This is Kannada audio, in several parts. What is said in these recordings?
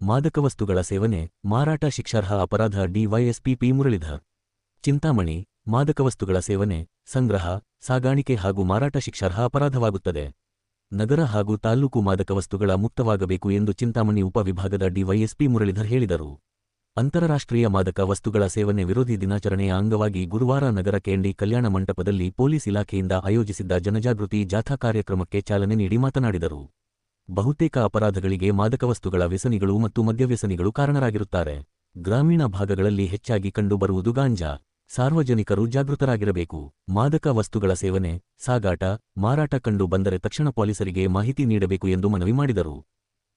ಮಾದಕ ವಸ್ತುಗಳ ಸೇವನೆ, ಮಾರಾಟ ಶಿಕ್ಷಾರ್ಹ ಅಪರಾಧ ಡಿವೈಎಸ್ಪಿ ಪಿ ಮುರಳೀಧರ್. ಚಿಂತಾಮಣಿ ಮಾದಕ ವಸ್ತುಗಳ ಸೇವನೆ, ಸಂಗ್ರಹ, ಸಾಗಾಣಿಕೆ ಹಾಗೂ ಮಾರಾಟ ಶಿಕ್ಷಾರ್ಹ ಅಪರಾಧವಾಗುತ್ತದೆ. ನಗರ ಹಾಗೂ ತಾಲ್ಲೂಕು ಮಾದಕ ವಸ್ತುಗಳ ಮುಕ್ತವಾಗಬೇಕು ಎಂದು ಚಿಂತಾಮಣಿ ಉಪವಿಭಾಗದ ಡಿವೈಎಸ್ಪಿ ಮುರಳೀಧರ್ ಹೇಳಿದರು. ಅಂತಾರಾಷ್ಟ್ರೀಯ ಮಾದಕ ವಸ್ತುಗಳ ಸೇವನೆ ವಿರೋಧಿ ದಿನಾಚರಣೆಯ ಅಂಗವಾಗಿ ಗುರುವಾರ ನಗರ ಕೇಂಡಿ ಕಲ್ಯಾಣ ಮಂಟಪದಲ್ಲಿ ಪೊಲೀಸ್ ಇಲಾಖೆಯಿಂದ ಆಯೋಜಿಸಿದ್ದ ಜನಜಾಗೃತಿ ಜಾಥಾ ಕಾರ್ಯಕ್ರಮಕ್ಕೆ ಚಾಲನೆ ನೀಡಿ ಮಾತನಾಡಿದರು. ಬಹುತೇಕ ಅಪರಾಧಗಳಿಗೆ ಮಾದಕ ವಸ್ತುಗಳ ವ್ಯಸನಿಗಳು ಮತ್ತು ಮದ್ಯವ್ಯಸನಿಗಳು ಕಾರಣರಾಗಿರುತ್ತಾರೆ. ಗ್ರಾಮೀಣ ಭಾಗಗಳಲ್ಲಿ ಹೆಚ್ಚಾಗಿ ಕಂಡುಬರುವುದು ಗಾಂಜಾ. ಸಾರ್ವಜನಿಕರು ಜಾಗೃತರಾಗಿರಬೇಕು. ಮಾದಕ ವಸ್ತುಗಳ ಸೇವನೆ, ಸಾಗಾಟ, ಮಾರಾಟ ಕಂಡು ಬಂದರೆ ತಕ್ಷಣ ಪೊಲೀಸರಿಗೆ ಮಾಹಿತಿ ನೀಡಬೇಕು ಎಂದು ಮನವಿ ಮಾಡಿದರು.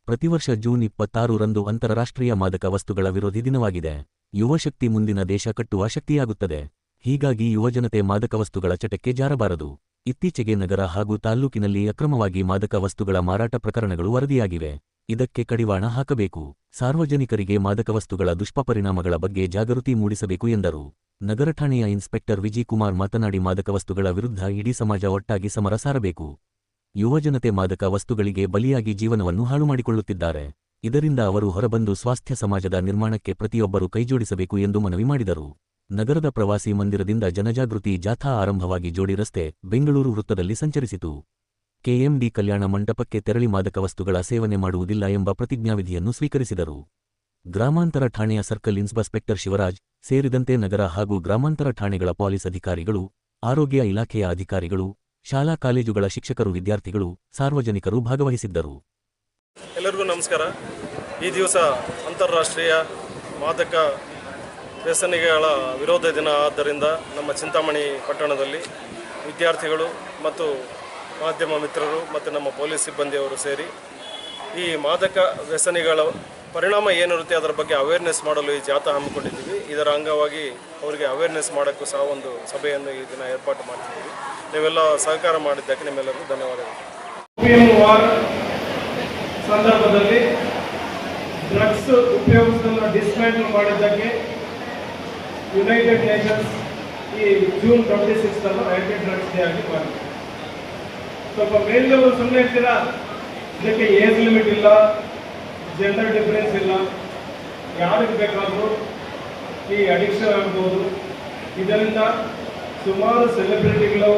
ಪ್ರತಿವರ್ಷ ಜೂನ್ ಇಪ್ಪತ್ತಾರು ರಂದು ಅಂತಾರಾಷ್ಟ್ರೀಯ ಮಾದಕ ವಸ್ತುಗಳ ವಿರೋಧಿ ದಿನವಾಗಿದೆ. ಯುವಶಕ್ತಿ ಮುಂದಿನ ದೇಶ ಕಟ್ಟುವ ಶಕ್ತಿಯಾಗುತ್ತದೆ. ಹೀಗಾಗಿ ಯುವಜನತೆ ಮಾದಕ ವಸ್ತುಗಳ ಚಟಕ್ಕೆ ಜಾರಬಾರದು. ಇತ್ತೀಚೆಗೆ ನಗರ ಹಾಗೂ ತಾಲ್ಲೂಕಿನಲ್ಲಿ ಅಕ್ರಮವಾಗಿ ಮಾದಕ ವಸ್ತುಗಳ ಮಾರಾಟ ಪ್ರಕರಣಗಳು ವರದಿಯಾಗಿವೆ. ಇದಕ್ಕೆ ಕಡಿವಾಣ ಹಾಕಬೇಕು. ಸಾರ್ವಜನಿಕರಿಗೆ ಮಾದಕ ವಸ್ತುಗಳ ದುಷ್ಪರಿಣಾಮಗಳ ಬಗ್ಗೆ ಜಾಗೃತಿ ಮೂಡಿಸಬೇಕು ಎಂದರು. ನಗರ ಠಾಣೆಯ ಇನ್ಸ್ಪೆಕ್ಟರ್ ವಿಜಿಕುಮಾರ್ ಮಾತನಾಡಿ ಮಾದಕ ವಸ್ತುಗಳ ವಿರುದ್ಧ ಇಡೀ ಸಮಾಜ ಒಟ್ಟಾಗಿ ಸಮರ ಸಾರಬೇಕು. ಯುವಜನತೆ ಮಾದಕ ವಸ್ತುಗಳಿಗೆ ಬಲಿಯಾಗಿ ಜೀವನವನ್ನು ಹಾಳು ಮಾಡಿಕೊಳ್ಳುತ್ತಿದ್ದಾರೆ. ಇದರಿಂದ ಅವರು ಹೊರಬಂದು ಸ್ವಾಸ್ಥ್ಯ ಸಮಾಜದ ನಿರ್ಮಾಣಕ್ಕೆ ಪ್ರತಿಯೊಬ್ಬರೂ ಕೈಜೋಡಿಸಬೇಕು ಎಂದು ಮನವಿ ಮಾಡಿದರು. ನಗರದ ಪ್ರವಾಸಿ ಮಂದಿರದಿಂದ ಜನಜಾಗೃತಿ ಜಾಥಾ ಆರಂಭವಾಗಿ ಜೋಡಿ ರಸ್ತೆ ಬೆಂಗಳೂರು ವೃತ್ತದಲ್ಲಿ ಸಂಚರಿಸಿತು. ಕೆಎಂಡಿ ಕಲ್ಯಾಣ ಮಂಟಪಕ್ಕೆ ತೆರಳಿ ಮಾದಕ ವಸ್ತುಗಳ ಸೇವನೆ ಮಾಡುವುದಿಲ್ಲ ಎಂಬ ಪ್ರತಿಜ್ಞಾವಿಧಿಯನ್ನು ಸ್ವೀಕರಿಸಿದರು. ಗ್ರಾಮಾಂತರ ಠಾಣೆಯ ಸರ್ಕಲ್ ಇನ್ಸ್ಪೆಕ್ಟರ್ ಶಿವರಾಜ್ ಸೇರಿದಂತೆ ನಗರ ಹಾಗೂ ಗ್ರಾಮಾಂತರ ಠಾಣೆಗಳ ಪೊಲೀಸ್ ಅಧಿಕಾರಿಗಳು, ಆರೋಗ್ಯ ಇಲಾಖೆಯ ಅಧಿಕಾರಿಗಳು, ಶಾಲಾ ಕಾಲೇಜುಗಳ ಶಿಕ್ಷಕರು, ವಿದ್ಯಾರ್ಥಿಗಳು, ಸಾರ್ವಜನಿಕರು ಭಾಗವಹಿಸಿದ್ದರು. ಎಲ್ಲರಿಗೂ ನಮಸ್ಕಾರ. ಈ ದಿವಸ ಅಂತಾರಾಷ್ಟ್ರೀಯ ಮಾದಕ ವ್ಯಸನಿಗಳ ವಿರೋಧ ದಿನ ಆದ್ದರಿಂದ ನಮ್ಮ ಚಿಂತಾಮಣಿ ಪಟ್ಟಣದಲ್ಲಿ ವಿದ್ಯಾರ್ಥಿಗಳು ಮತ್ತು ಮಾಧ್ಯಮ ಮಿತ್ರರು ಮತ್ತು ನಮ್ಮ ಪೊಲೀಸ್ ಸಿಬ್ಬಂದಿಯವರು ಸೇರಿ ಈ ಮಾದಕ ವ್ಯಸನಿಗಳ ಪರಿಣಾಮ ಏನಿರುತ್ತೆ ಅದರ ಬಗ್ಗೆ ಅವೇರ್ನೆಸ್ ಮಾಡಲು ಈ ಜಾಥಾ ಹಮ್ಮಿಕೊಂಡಿದ್ದೀವಿ. ಇದರ ಅಂಗವಾಗಿ ಅವರಿಗೆ ಅವೇರ್ನೆಸ್ ಮಾಡೋಕ್ಕೂ ಸಹ ಒಂದು ಸಭೆಯನ್ನು ಈ ದಿನ ಏರ್ಪಾಟು ಮಾಡ್ತಿದ್ದೀವಿ. ನೀವೆಲ್ಲ ಸಹಕಾರ ಮಾಡಿದ್ದಕ್ಕೆ ನಿಮ್ಮೆಲ್ಲರಿಗೂ ಧನ್ಯವಾದಗಳು. ಸಂದರ್ಭದಲ್ಲಿ ಡ್ರಗ್ಸ್ ಉಪಯೋಗಿಸೋದನ್ನು ಡಿಸ್ಮ್ಯಾಂಟಲ್ ಮಾಡಿದ್ದಕ್ಕೆ ಯುನೈಟೆಡ್ ನೇಷನ್ಸ್ ಈ ಜೂನ್ ಟ್ವೆಂಟಿ ಸಿಕ್ಸ್ ಅನ್ನು ಯುನೈಟೆಡ್ ಡ್ರಗ್ಸ್ ಡೇ ಆಗಿ ಸ್ವಲ್ಪ ಮೇಲ್ನವರು ಸುಮ್ಮನೆ ಇರ್ತೀರಾ? ಇದಕ್ಕೆ ಏಜ್ ಲಿಮಿಟ್ ಇಲ್ಲ ಜೆಂಡರ್ ಡಿಫರೆನ್ಸ್ ಇಲ್ಲ. ಯಾರಿಗೆ ಬೇಕಾದರೂ ಈ ಅಡಿಕ್ಷನ್ ಆಗ್ಬೋದು. ಇದರಿಂದ ಸುಮಾರು ಸೆಲೆಬ್ರಿಟಿಗಳು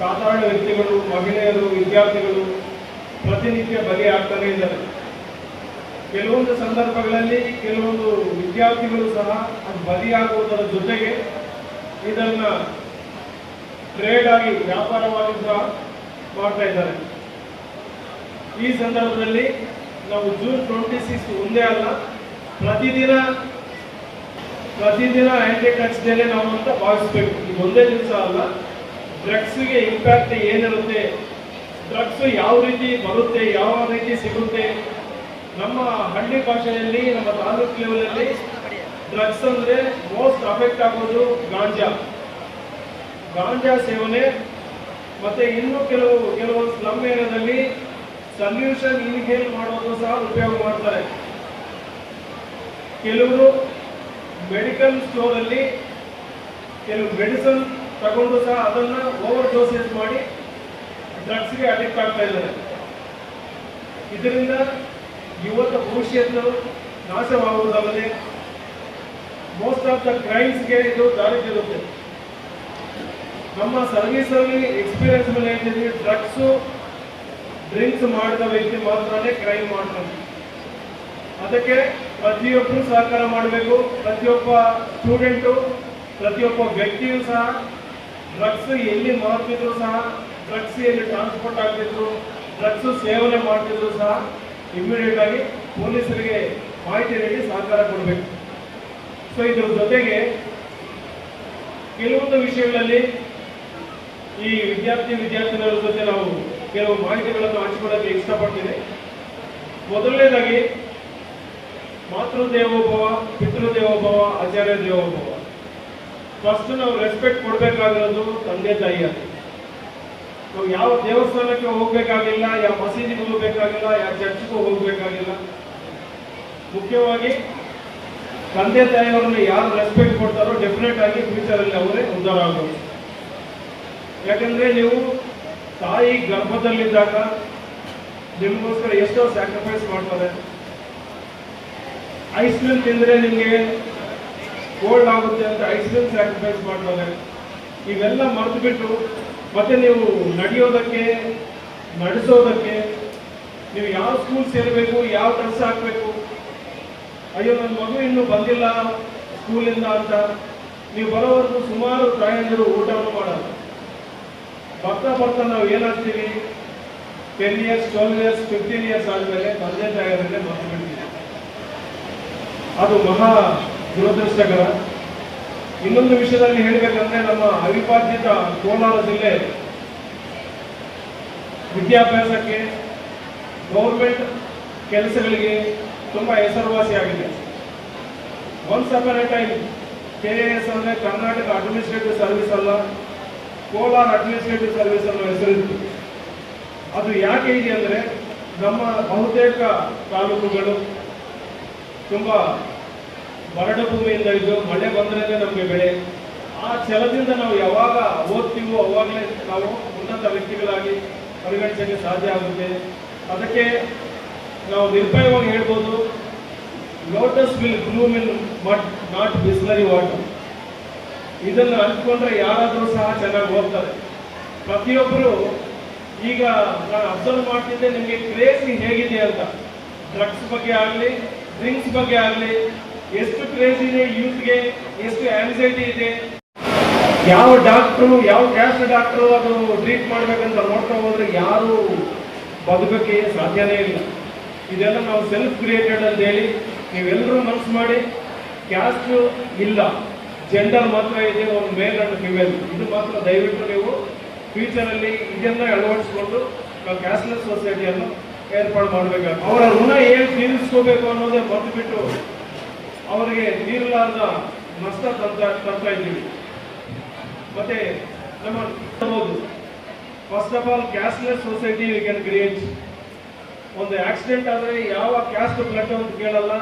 ಸಾಧಾರಣ ವ್ಯಕ್ತಿಗಳು, ಮಹಿಳೆಯರು, ವಿದ್ಯಾರ್ಥಿಗಳು ಪ್ರತಿನಿತ್ಯ ಬಲಿಯಾಗ್ತಾನೆ ಇದ್ದಾರೆ. ಕೆಲವೊಂದು ಸಂದರ್ಭಗಳಲ್ಲಿ ಕೆಲವೊಂದು ವಿದ್ಯಾರ್ಥಿಗಳು ಸಹ ಅದು ಬಲಿಯಾಗುವುದರ ಜೊತೆಗೆ ಇದನ್ನ ಟ್ರೇಡ್ ಆಗಿ ವ್ಯಾಪಾರವಾಗಿ ಸಹ ಮಾಡ್ತಾ ಇದ್ದಾರೆ. ಈ ಸಂದರ್ಭದಲ್ಲಿ ನಾವು ಜೂನ್ ಟ್ವೆಂಟಿ ಸಿಕ್ಸ್ ಒಂದೇ ಅಲ್ಲ, ಪ್ರತಿದಿನ ಪ್ರತಿದಿನ ಡೇನೆ ನಾವು ಅಂತ ಭಾವಿಸ್ಬೇಕು. ಇದು ಒಂದೇ ದಿವಸ ಅಲ್ಲ ಡ್ರಗ್ಸ್ಗೆ ಇಂಪ್ಯಾಕ್ಟ್ ಏನಿರುತ್ತೆ ಡ್ರಗ್ಸ್ ಯಾವ ರೀತಿ ಬರುತ್ತೆ, ಯಾವ ರೀತಿ ಸಿಗುತ್ತೆ ನಮ್ಮ ಹಳ್ಳಿ ಭಾಷೆಯಲ್ಲಿ, ನಮ್ಮ ತಾಲೂಕು ಲೆವೆಲಲ್ಲಿ ಡ್ರಗ್ಸ್ ಅಂದ್ರೆ ಮೋಸ್ಟ್ ಅಫೆಕ್ಟ್ ಆಗೋದು ಗಾಂಜಾ. ಗಾಂಜಾ ಸೇವನೆ ಮತ್ತೆ ಇನ್ನು ಕೆಲವು ಕೆಲವು ಸ್ಲಮ್ ಏರಿಯಾದಲ್ಲಿ ಸಲ್ಯೂಷನ್ ಇನ್ಹೇಲ್ ಮಾಡೋದು ಸಹ ಉಪಯೋಗ ಮಾಡ್ತಾರೆ. ಕೆಲವರು ಮೆಡಿಕಲ್ ಸ್ಟೋರಲ್ಲಿ ಕೆಲವು ಮೆಡಿಸನ್ ತಗೊಂಡು ಸಹ ಅದನ್ನ ಓವರ್ ಡೋಸೇಜ್ ಮಾಡಿ ಡ್ರಗ್ಸ್ಗೆ ಅಡಿಕ್ಟ್ ಆಗ್ತಾ ಇದ್ದಾರೆ. ಇದರಿಂದ ಯುವಕ ಭವಿಷ್ಯತ್ತು ನಾಶವಾಗುವುದಲ್ಲದೆ ಮೋಸ್ಟ್ ಆಫ್ ದ ಕ್ರೈಮ್ಸ್ಗೆ ಇದು ದಾರಿ ಬೀರುತ್ತೆ ನಮ್ಮ ಸರ್ವಿಸ್ ಅಲ್ಲಿ ಎಕ್ಸ್ಪೀರಿಯನ್ಸ್ ಮೇಲೆ ಹೇಳ್ತಿದ್ವಿ ಡ್ರಗ್ಸು ಡ್ರಿಂಕ್ಸ್ ಮಾಡಿದ ವ್ಯಕ್ತಿ ಮಾತ್ರನೇ ಕ್ರೈಮ್ ಮಾಡ್ತಾನೆ. ಅದಕ್ಕೆ ಪ್ರತಿಯೊಬ್ಬರು ಸಹಕಾರ ಮಾಡಬೇಕು. ಪ್ರತಿಯೊಬ್ಬ ಸ್ಟೂಡೆಂಟು ಪ್ರತಿಯೊಬ್ಬ ವ್ಯಕ್ತಿಯೂ ಸಹ ಡ್ರಗ್ಸ್ ಎಲ್ಲಿ ಮಾಡ್ತಿದ್ರು ಸಹ ಡ್ರಗ್ಸ್ ಎಲ್ಲಿ ಟ್ರಾನ್ಸ್ಪೋರ್ಟ್ ಆಗ್ತಿದ್ರು ಡ್ರಗ್ಸ್ ಸೇವನೆ ಮಾಡ್ತಿದ್ರು ಸಹ ಇಮಿಡಿಯೇಟ್ ಆಗಿ ಪೊಲೀಸರಿಗೆ ಮಾಹಿತಿ ನೀಡಿ ಸಹಕಾರ ಕೊಡಬೇಕು. ಸೊ ಇದ್ರ ಜೊತೆಗೆ ಕೆಲವೊಂದು ವಿಷಯಗಳಲ್ಲಿ ಈ ವಿದ್ಯಾರ್ಥಿ ವಿದ್ಯಾರ್ಥಿಗಳ ಜೊತೆ ನಾವು ಕೆಲವು ಮಾಹಿತಿಗಳನ್ನು ಹಂಚಿಕೊಳ್ಳಲು ಇಷ್ಟಪಡ್ತೀನಿ. ಮೊದಲನೇದಾಗಿ, ಮಾತೃದೇವೋಭವ, ಪಿತೃದೇವೋಭವ, ಆಚಾರ್ಯ ದೇವೋಭವ. ಫಸ್ಟ್ ನಾವು ರೆಸ್ಪೆಕ್ಟ್ ಕೊಡಬೇಕಾಗಿರೋದು ತಂದೆ ತಾಯಿಯಲ್ಲಿ ನಾವು ಯಾವ ದೇವಸ್ಥಾನಕ್ಕೆ ಹೋಗ್ಬೇಕಾಗಿಲ್ಲ, ಯಾವ ಮಸೀದಿಗೆ ಹೋಗ್ಬೇಕಾಗಿಲ್ಲ, ಯಾವ ಚರ್ಚ್ಗೂ ಹೋಗ್ಬೇಕಾಗಿಲ್ಲ. ಮುಖ್ಯವಾಗಿ ತಂದೆ ತಾಯಿಯವರನ್ನು ಯಾರು ರೆಸ್ಪೆಕ್ಟ್ ಕೊಡ್ತಾರೋ ಡೆಫಿನೆಟ್ ಆಗಿ ಫ್ಯೂಚರ್ ಅಲ್ಲಿ ಅವರೇ ಉದ್ಧಾರ ಆಗೋದು ಯಾಕಂದ್ರೆ ನೀವು ತಾಯಿ ಗರ್ಭದಲ್ಲಿದ್ದಾಗ ನಿಮಗೋಸ್ಕರ ಎಷ್ಟೋ ಸ್ಯಾಕ್ರಿಫೈಸ್ ಮಾಡ್ತಾರೆ. ಐಸ್ ಕ್ರೀಮ್ ತಿಂದರೆ ನಿಮಗೆ ಕೋಲ್ಡ್ ಆಗುತ್ತೆ ಅಂತ ಐಸ್ ಕ್ರೀಮ್ ಸ್ಯಾಕ್ರಿಫೈಸ್ ಮಾಡ್ತಾರೆ. ಇವೆಲ್ಲ ಮರೆತು ಬಿಟ್ಟು ಮತ್ತೆ ನೀವು ನಡೆಯೋದಕ್ಕೆ, ನಡೆಸೋದಕ್ಕೆ ನೀವು ಯಾವ ಸ್ಕೂಲ್ ಸೇರಬೇಕು, ಯಾವ ಕೆಲಸ ಹಾಕಬೇಕು? ಅಯ್ಯೋ ನನ್ನ ಮಗು ಇನ್ನೂ ಬಂದಿಲ್ಲ ಸ್ಕೂಲಿಂದ ಅಂತ. ನೀವು ಬರೋವರೆಗೂ ಸುಮಾರು ಪ್ರಯಾಣಿಕರು ಊಟವನ್ನು ಮಾಡಲ್ಲ. ಬರ್ತಾ ಬರ್ತಾ ನಾವು ಏನಾಗ್ತೀವಿ? Ten years twelve years fifteen years ಆದಮೇಲೆ ತಂದೆ ತಾಯಿಯರನ್ನೇ ಮರೆತು ಅದು ಮಹಾ ದುರದೃಷ್ಟಕರ ಇನ್ನೊಂದು ವಿಷಯದಲ್ಲಿ ಹೇಳಬೇಕಂದ್ರೆ ನಮ್ಮ ಅವಿಭಾಜ್ಯತ ಕೋಲಾರ ಜಿಲ್ಲೆ ವಿದ್ಯಾಭ್ಯಾಸಕ್ಕೆ ಗೌರ್ಮೆಂಟ್ ಕೆಲಸಗಳಿಗೆ ತುಂಬ ಹೆಸರುವಾಸಿಯಾಗಿದೆ once upon time K A S ಅಂದರೆ ಕರ್ನಾಟಕ ಅಡ್ಮಿನಿಸ್ಟ್ರೇಟಿವ್ ಸರ್ವಿಸ್ ಅಲ್ಲ, ಕೋಲಾರ ಅಡ್ಮಿನಿಸ್ಟ್ರೇಟಿವ್ ಸರ್ವಿಸ್ ಅನ್ನೋ ಹೆಸರಿತ್ತು ಅದು ಯಾಕೆ ಇದೆ ಅಂದರೆ ನಮ್ಮ ಬಹುತೇಕ ತಾಲೂಕುಗಳು ತುಂಬ ಬರಡು ಭೂಮಿಯಿಂದ ಇದ್ದು ಮಳೆ ಬಂದ್ರೆ ನಮಗೆ ಬೆಳೆ. ಆ ಛಲದಿಂದ ನಾವು ಯಾವಾಗ ಓದ್ತೀವೋ ಅವಾಗಲೇ ನಾವು ಉನ್ನತ ವ್ಯಕ್ತಿಗಳಾಗಿ ಪರಿಗಣಿಸಲಿಕ್ಕೆ ಸಾಧ್ಯ ಆಗುತ್ತೆ. ಅದಕ್ಕೆ ನಾವು ನಿರ್ಭಯವಾಗಿ ಹೇಳ್ಬೋದು lotus will bloom in but not Bisleri water ಇದನ್ನು ಅಂದ್ಕೊಂಡ್ರೆ ಯಾರಾದರೂ ಸಹ ಚೆನ್ನಾಗಿ ಓದ್ತಾರೆ. ಪ್ರತಿಯೊಬ್ಬರು ಈಗ ನಾನು ಅಬ್ಸರ್ವ್ ಮಾಡ್ತಿದ್ದೆ, ನಿಮಗೆ ಕ್ರೇಜಿ ಹೇಗಿದೆ ಅಂತ. ಡ್ರಗ್ಸ್ ಬಗ್ಗೆ ಆಗಲಿ ಡ್ರಿಂಕ್ಸ್ ಬಗ್ಗೆ ಆಗಲಿ ಎಷ್ಟು ಕ್ರೇಜ್ ಇದೆ ಯೂತ್ಗೆ, ಎಷ್ಟು ಆಂಗ್ಸೈಟಿ ಇದೆ? ಯಾವ ಡಾಕ್ಟ್ರು ಯಾವ ಕ್ಯಾಸ್ಟ್ ಡಾಕ್ಟ್ರು ಅದು ಟ್ರೀಟ್ ಮಾಡ್ಬೇಕಂತ ನೋಡ್ತಾ ಹೋದ್ರೆ ಯಾರು ಬದುಕಕ್ಕೆ ಸಾಧ್ಯನೇ ಇಲ್ಲ. ಇದೆಲ್ಲ ನಾವು ಸೆಲ್ಫ್ ಕ್ರಿಯೇಟೆಡ್ ಅಂತ ಹೇಳಿ ನೀವೆಲ್ಲರೂ ಮನಸ್ಸು ಮಾಡಿ ಕ್ಯಾಸ್ಟ್ ಇಲ್ಲ ಜೆಂಡರ್ ಮಾತ್ರ ಇದೆ, ಒಂದು ಮೇಲ್ ಅಂಡ್ ಫಿಮೇಲ್ ಇದು ಮಾತ್ರ ದಯವಿಟ್ಟು ನೀವು ಫ್ಯೂಚರಲ್ಲಿ ಇದನ್ನ ಅಳವಡಿಸ್ಕೊಂಡು ನಾವು ಕ್ಯಾಶ್ಲೆಸ್ ಸೊಸೈಟಿಯನ್ನು ಏರ್ಪಾಡು ಮಾಡಬೇಕಾಗುತ್ತೆ ಅವರ ಋಣ ಏನು ತೀರಿಸ್ಕೋಬೇಕು ಅನ್ನೋದೇ ಬಂದುಬಿಟ್ಟು ಬಿಟ್ಟು ಅವರಿಗೆ ನೀರಲಾರದ ನಷ್ಟ ತಂತ ತರ್ತಾ ಇದ್ದೀವಿ. ಮತ್ತೆ ನಮ್ಮ first of all castless society we can create ಒಂದು ಆಕ್ಸಿಡೆಂಟ್ ಆದರೆ ಯಾವ ಕ್ಯಾಸ್ಟ್ ಬ್ಲಡ್ ಅಂತ ಕೇಳಲ್ಲ.